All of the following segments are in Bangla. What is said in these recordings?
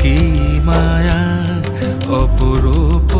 কি মায়া অপরূপ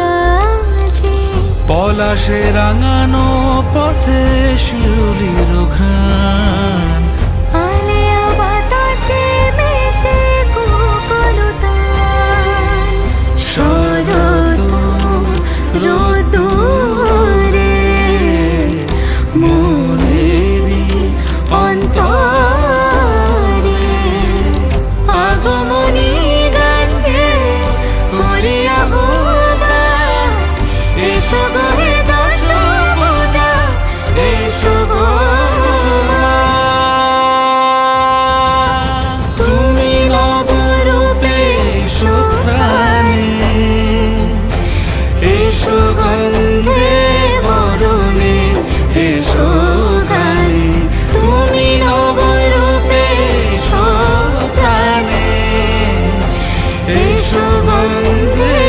পলাশে রাঙানো পথে শিউলির ঘ্রাণ। 一束光。